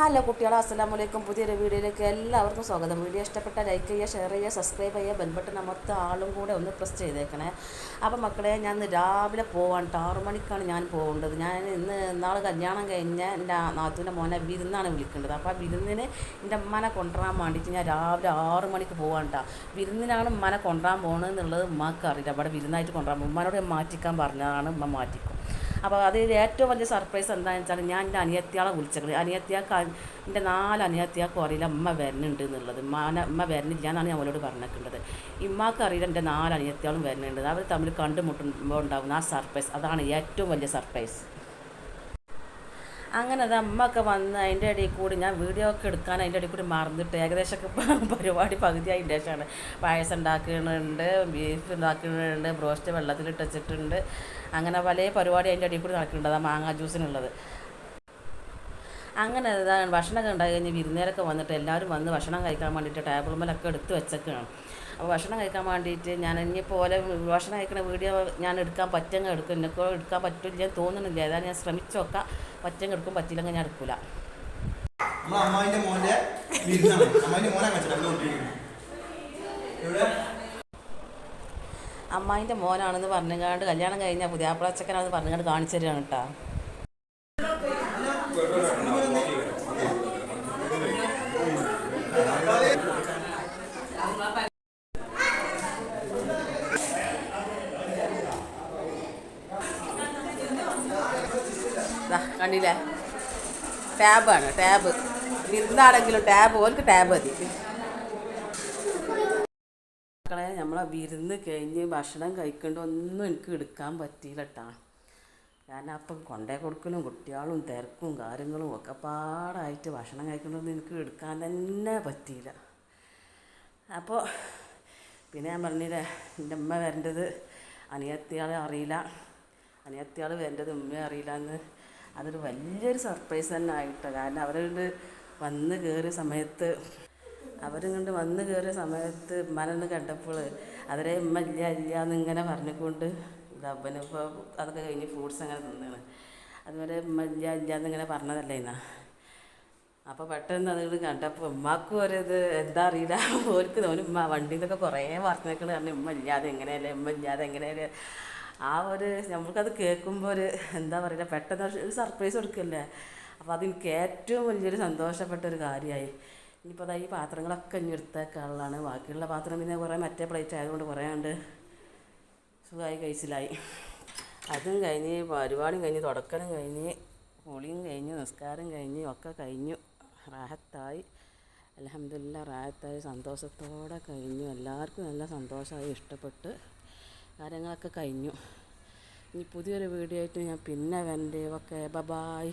Hello കുട്ടികളെ അസ്സാം വലൈക്കും പുതിയൊരു വീഡിയോയിലേക്ക് എല്ലാവർക്കും സ്വാഗതം. വീഡിയോ ഇഷ്ടപ്പെട്ട ലൈക്ക് ചെയ്യുക ഷെയർ ചെയ്യുക സബ്സ്ക്രൈബ് ചെയ്യുക ബെൽബട്ടൺ അമർത്ത ആളും കൂടെ ഒന്ന് പ്രസ് ചെയ്തേക്കണേ. അപ്പോൾ മക്കളെ ഞാൻ ഇന്ന് രാവിലെ പോവാണ്. ആറ് മണിക്കാണ് ഞാൻ പോകേണ്ടത്. ഞാൻ ഇന്ന് നാളെ കല്യാണം കഴിഞ്ഞ എന്റെ നാത്തൂന്റെ മോനെ വിരുന്നാണ് വിളിക്കേണ്ടത്. അപ്പോൾ ആ വിരുന്നിന് എന്റെ ഉമ്മനെ കൊണ്ടുവരാൻ വേണ്ടിയിട്ട് ഞാൻ രാവിലെ ആറ് മണിക്ക് പോവാണ് കേട്ടോ വിരുന്നിനാണ് ഉമ്മനെ കൊണ്ടുവരാൻ പോകണമെന്നുള്ളത് ഉമ്മക്ക് അറിയില്ല. അവിടെ വിരുന്നായിട്ട് കൊണ്ടുവരാൻ പോകും ഉമ്മനോട് മാറ്റിക്കാൻ പറഞ്ഞതാണ്. ഉമ്മ മാറ്റിക്കും. അപ്പോൾ അതിൽ ഏറ്റവും വലിയ സർപ്രൈസ് എന്താണെന്ന് വെച്ചാൽ ഞാൻ എന്റെ അനിയത്തിയാളെ വിളിച്ചത് അനിയത്തിയാൾക്ക് എന്റെ നാല് അനിയത്തിയാൾക്കും അറിയില്ല അമ്മ വരുന്നുണ്ട് എന്നുള്ളത്. ഉമ്മാനെ ഉമ്മ വരുന്നില്ല എന്നാണ് ഞാൻ അവളോട് പറഞ്ഞിട്ടുള്ളത് ഇമ്മാക്ക് അറിയില്ല എന്റെ നാല് അനിയത്തിയാളും വരുന്നുണ്ട്. അവർ തമ്മിൽ കണ്ടുമുട്ടുമ്പോൾ ഉണ്ടാകുന്ന ആ സർപ്രൈസ് അതാണ് ഏറ്റവും വലിയ സർപ്രൈസ് അങ്ങനെ അത് അമ്മയൊക്കെ വന്ന് അതിന്റെ ഇടയിൽ കൂടി ഞാൻ വീഡിയോ ഒക്കെ എടുക്കാൻ അതിന്റെ ഇടയിൽ കൂടി മറന്നിട്ട് ഏകദേശമൊക്കെ പരിപാടി പകുതിയായി ശേഷമാണ്. പായസം ഉണ്ടാക്കുന്നുണ്ട് ബീഫ് ഉണ്ടാക്കുന്നുണ്ട് ബ്രോസ്റ്റ് വെള്ളത്തിലിട്ട് വെച്ചിട്ടുണ്ട്. അങ്ങനെ പല പരിപാടി അതിന്റെ ഇടയിൽ കൂടി നടക്കുന്നുണ്ട്. അതാ മാങ്ങാ ജ്യൂസിനുള്ളത് അങ്ങനെ ഇതാണ് ഭക്ഷണമൊക്കെ ഉണ്ടായി കഴിഞ്ഞ് വിരുന്നേരൊക്കെ വന്നിട്ട് എല്ലാവരും വന്ന് ഭക്ഷണം കഴിക്കാൻ വേണ്ടിയിട്ട് ടേബിൾ മേലൊക്കെ എടുത്ത് വെച്ചേക്കാണ്. അപ്പോൾ ഭക്ഷണം കഴിക്കാൻ വേണ്ടിയിട്ട് ഞാൻ ഇനിയിപ്പോൾ ഓലെ ഭക്ഷണം കഴിക്കുന്ന വീഡിയോ ഞാൻ എടുക്കാൻ പറ്റങ്ങ് എടുക്കും. എന്നൊക്കെ എടുക്കാൻ പറ്റില്ല തോന്നുന്നില്ല. ഏതായാലും ഞാൻ ശ്രമിച്ചു നോക്കാം. പറ്റങ്ങ് എടുക്കും പറ്റില്ലെങ്കിൽ ഞാൻ എടുക്കില്ല അമ്മായിന്റെ മോനാണെന്ന് പറഞ്ഞുകൊണ്ട് കല്യാണം കഴിഞ്ഞാൽ പുതിയാപ്പിളച്ചക്കനാണെന്ന് പറഞ്ഞുകൊണ്ട് കാണിച്ചു തരികയാണ് കേട്ടോ. കണ്ടില്ലേ? ടാബാണ് ടാബ് വിരുന്നാണെങ്കിലും ടാബ് ഓർക്ക് ടാബ് മതി. മക്കളെ നമ്മളെ വിരുന്ന് കഴിഞ്ഞ് ഭക്ഷണം കഴിക്കേണ്ട ഒന്നും എനിക്ക് എടുക്കാൻ പറ്റിയില്ല കേട്ടാ അപ്പം കൊണ്ടേ കൊടുക്കലും കുട്ടികളും തിരക്കും കാര്യങ്ങളും ഒക്കെ പാടായിട്ട് ഭക്ഷണം കഴിക്കണമെന്ന് എനിക്ക് എടുക്കാൻ തന്നെ പറ്റിയില്ല. അപ്പോൾ പിന്നെ ഞാൻ പറഞ്ഞില്ലേ എന്റെ ഉമ്മ വരേണ്ടത് അനിയത്തിയാളെ അറിയില്ല. അനിയത്തിയാൾ വരേണ്ടത് ഉമ്മയെ അറിയില്ല എന്ന്. അതൊരു വലിയൊരു സർപ്രൈസ് തന്നെ ആയിട്ടോ. കാരണം അവരോട് വന്ന് കയറിയ സമയത്ത് അവരിങ്ങോട്ട് വന്ന് കയറിയ സമയത്ത് ഉമ്മനെന്ന് കണ്ടപ്പോൾ അവരെ ഉമ്മ ഇല്ല ഇല്ല എന്നിങ്ങനെ പറഞ്ഞുകൊണ്ട് ഇതപ്പനിപ്പോൾ അതൊക്കെ കഴിഞ്ഞ് ഫ്രൂട്ട്സ് അങ്ങനെ തിന്നാണ്. അതുപോലെ ഉമ്മ ഇല്ല ഇല്ല എന്നിങ്ങനെ പറഞ്ഞതല്ലേ എന്നാ അപ്പോൾ പെട്ടെന്ന് അതുകൊണ്ട് കണ്ടപ്പോൾ ഉമ്മാക്കും ഒരിത് എന്താ അറിയില്ല. ഓർക്ക് തോന്നി ഉമ്മ വണ്ടിയിൽ നിന്നൊക്കെ കുറേ പറഞ്ഞേക്കണ കാരണം ഉമ്മ ഇല്ലാതെ എങ്ങനെയല്ലേ ഉമ്മ ഇല്ലാതെ എങ്ങനെയല്ലേ? ആ ഒരു നമുക്കത് കേൾക്കുമ്പോൾ ഒരു എന്താ പറയുക പെട്ടെന്ന് ഒരു സർപ്രൈസ് കൊടുക്കല്ലേ? അപ്പോൾ അതെനിക്ക് ഏറ്റവും വലിയൊരു സന്തോഷപ്പെട്ട ഒരു കാര്യമായി ഇനിയിപ്പോൾ അതാ ഈ പാത്രങ്ങളൊക്കെ ഇനി എടുത്തേക്കാനുള്ളതാണ്. ബാക്കിയുള്ള പാത്രം പിന്നെ കുറേ മറ്റേ പ്ലേറ്റ് ആയതുകൊണ്ട് കുറേ ഉണ്ട് സുഖമായി കഴിച്ചിലായി. അതും കഴിഞ്ഞ് പരിപാടിയും കഴിഞ്ഞ് തുടക്കലും കഴിഞ്ഞ് കുളിയും കഴിഞ്ഞ് നിസ്കാരം കഴിഞ്ഞ് ഒക്കെ കഴിഞ്ഞു. റാഹത്തായി. അലഹമില്ല റാഹത്തായി. സന്തോഷത്തോടെ കഴിഞ്ഞു. എല്ലാവർക്കും നല്ല സന്തോഷമായി ഇഷ്ടപ്പെട്ട്. കാര്യങ്ങളൊക്കെ കഴിഞ്ഞു. ഇനി പുതിയൊരു വീഡിയോ ആയിട്ട് ഞാൻ പിന്നെ വരണ്ടേ. Okay bye-bye